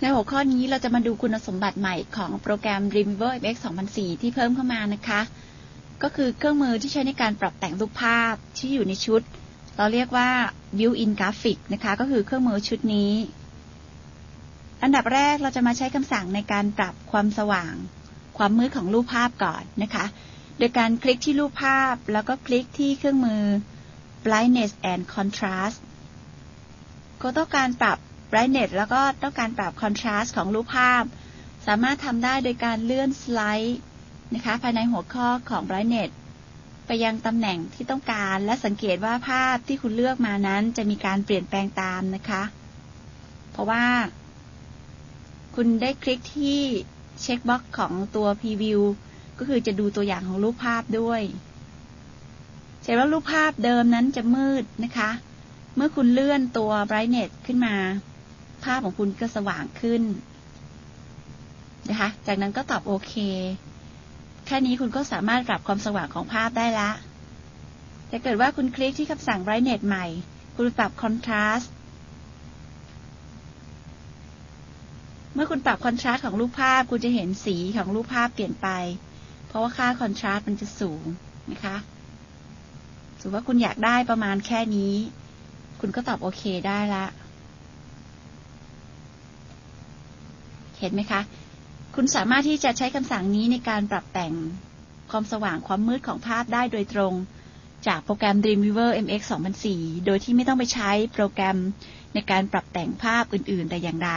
ในหัวข้อนี้เราจะมาดูคุณสมบัติใหม่ของโปรแกรม Dreamweaver MX 2004 ที่เพิ่มเข้ามานะคะ ก็คือเครื่องมือที่ใช้ในการปรับแต่งรูปภาพที่อยู่ในชุด เราเรียกว่า Built-in Graphic นะคะ ก็คือเครื่องมือชุดนี้ อันดับแรกเราจะมาใช้คำสั่งในการปรับความสว่าง ความมืดของรูปภาพก่อนนะคะ โดยการคลิกที่รูปภาพแล้วก็คลิกที่เครื่องมือ brightness and contrast ก็ต้องการปรับ brightness แล้วก็ต้องการปรับ contrast ของรูปภาพ สามารถทำได้โดยการเลื่อนสไลด์นะคะ ภายในหัวข้อของ brightness ไปยังตำแหน่งที่ต้องการและสังเกตว่าภาพที่คุณเลือกมานั้นจะมีการเปลี่ยนแปลงตามนะคะ เพราะว่า คุณได้คลิกที่เช็คบ็อกซ์ของตัว preview ก็คือจะดูตัวอย่างของรูปภาพด้วยเห็นว่ารูปภาพเดิมนั้นจะมืดนะคะ เมื่อคุณเลื่อนตัว brightness ขึ้นมา ภาพของคุณก็สว่างขึ้นนะคะ จากนั้นก็ตอบโอเค แค่นี้คุณก็สามารถปรับความสว่างของภาพได้ละ แต่เกิดว่าคุณคลิกที่คำสั่ง brightness ใหม่ คุณปรับ contrast เมื่อคุณปรับ contrast ของรูปภาพ คุณจะเห็นสีของรูปภาพเปลี่ยนไป เพราะว่าค่า contrast มันจะสูงนะคะสมมติว่าคุณอยากได้ประมาณแค่นี้ คุณก็ตอบโอเคได้ละ เห็นไหมคะ คุณสามารถที่จะใช้คำสั่งนี้ในการปรับแต่งความสว่างความมืดของภาพได้โดยตรง จากโปรแกรม Dreamweaver MX 2004 โดยที่ไม่ต้องไปใช้โปรแกรมในการปรับแต่งภาพอื่น ๆ แต่อย่างใด